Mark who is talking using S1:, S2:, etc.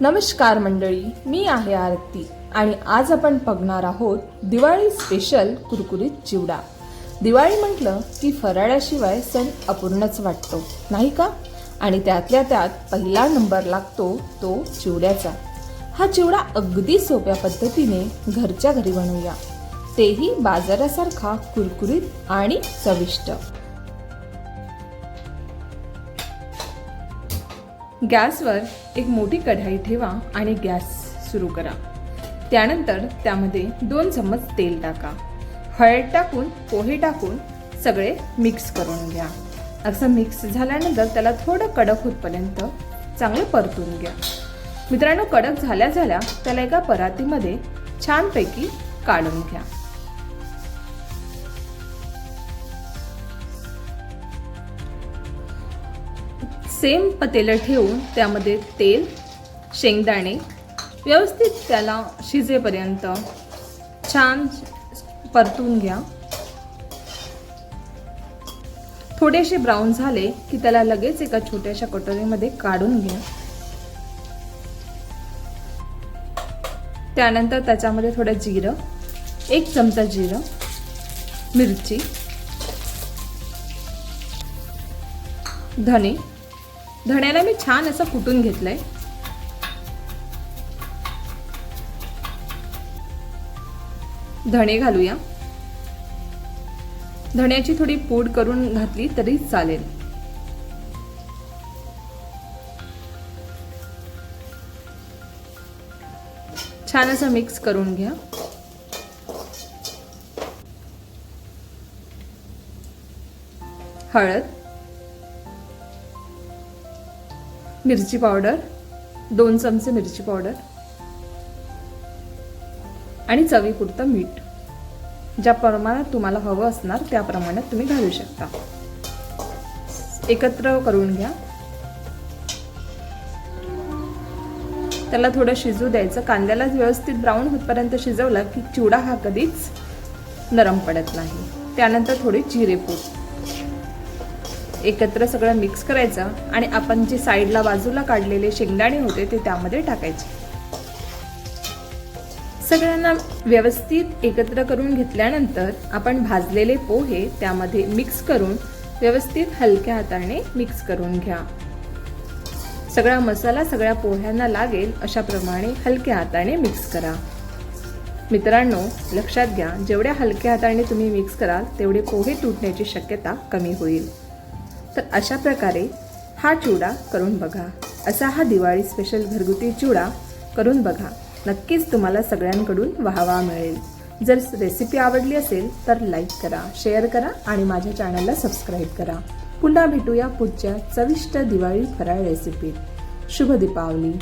S1: नमस्कार मंडळी मी आहे आरती आणि आज आपण बघणार आहोत दिवाळी स्पेशल कुरकुरीत चिवडा. दिवाळी म्हटलं की फराळाशिवाय सण अपूर्णच वाटतो नाही का? आणि त्यातल्या त्यात पहिला नंबर लागतो तो चिवड्याचा. हा चिवडा अगदी सोप्या पद्धतीने घरच्या घरी बनवूया. तेही बाजारासारखा कुरकुरीत आणि चविष्ट. गॅसवर एक मोठी कढाई ठेवा आणि गॅस सुरू करा. त्यानंतर त्यामध्ये दोन चम्मच तेल टाका. हळद टाकून पोहे टाकून सगळे मिक्स करून घ्या. असं मिक्स झाल्यानंतर त्याला थोडं कडक होतपर्यंत चांगलं परतून घ्या. मित्रांनो कडक झाल्या झाल्या त्याला एका परातीमध्ये छानपैकी काढून घ्या. सेम पतेलं ठेवून त्यामध्ये तेल शेंगदाणे व्यवस्थित त्याला शिजेपर्यंत छान परतून घ्या. थोडेसे ब्राऊन झाले की त्याला लगेच एका छोट्याशा कटोरीमध्ये काढून घ्या. त्यानंतर त्याच्यामध्ये थोडं जिरं एक चमचा जिरं मिरची धने. धण्याला मी छान असं कुटून घेतलंय. धणे घालूया. धण्याची थोडी पूड करून घातली तरी चालेल. छान असं मिक्स करून घ्या. हळद. मिरची पावडर दोन चमचे मिरची पावडर आणि चवीपुरतं मीठ. ज्या प्रमाणात तुम्हाला हवं असणार त्या प्रमाणात तुम्ही घालू शकता. एकत्र करून घ्या. त्याला थोडं शिजू द्यायचं. कांद्याला व्यवस्थित ब्राऊन होतपर्यंत शिजवलं की चिवडा हा कधीच नरम पडत नाही. त्यानंतर थोडी जिरेपूड एकत्र सगळं मिक्स करायचं आणि आपण जे साईडला बाजूला काढलेले शेंगदाणे होते ते त्यामध्ये टाकायचे. सगळ्यांना व्यवस्थित एकत्र करून घेतल्यानंतर आपण भाजलेले पोहे त्यामध्ये मिक्स करून व्यवस्थित हलक्या हाताने मिक्स करून घ्या. सगळा मसाला सगळ्या पोह्यांना लागेल अशाप्रमाणे हलक्या हाताने मिक्स करा. मित्रांनो लक्षात घ्या जेवढ्या हलक्या हाताने तुम्ही मिक्स कराल तेवढे पोहे तुटण्याची शक्यता कमी होईल. तर अशा प्रकारे हा चिवडा करून बघा. असा हा दिवाळी स्पेशल घरगुती चिवडा करून बघा. नक्कीच तुम्हाला सगळ्यांकडून वाहवा मिळेल. जर रेसिपी आवडली असेल तर लाईक करा शेअर करा आणि माझ्या चॅनलला सबस्क्राईब करा. पुन्हा भेटूया पुढच्या चविष्ट दिवाळी फराळ रेसिपीत शुभ दीपावली.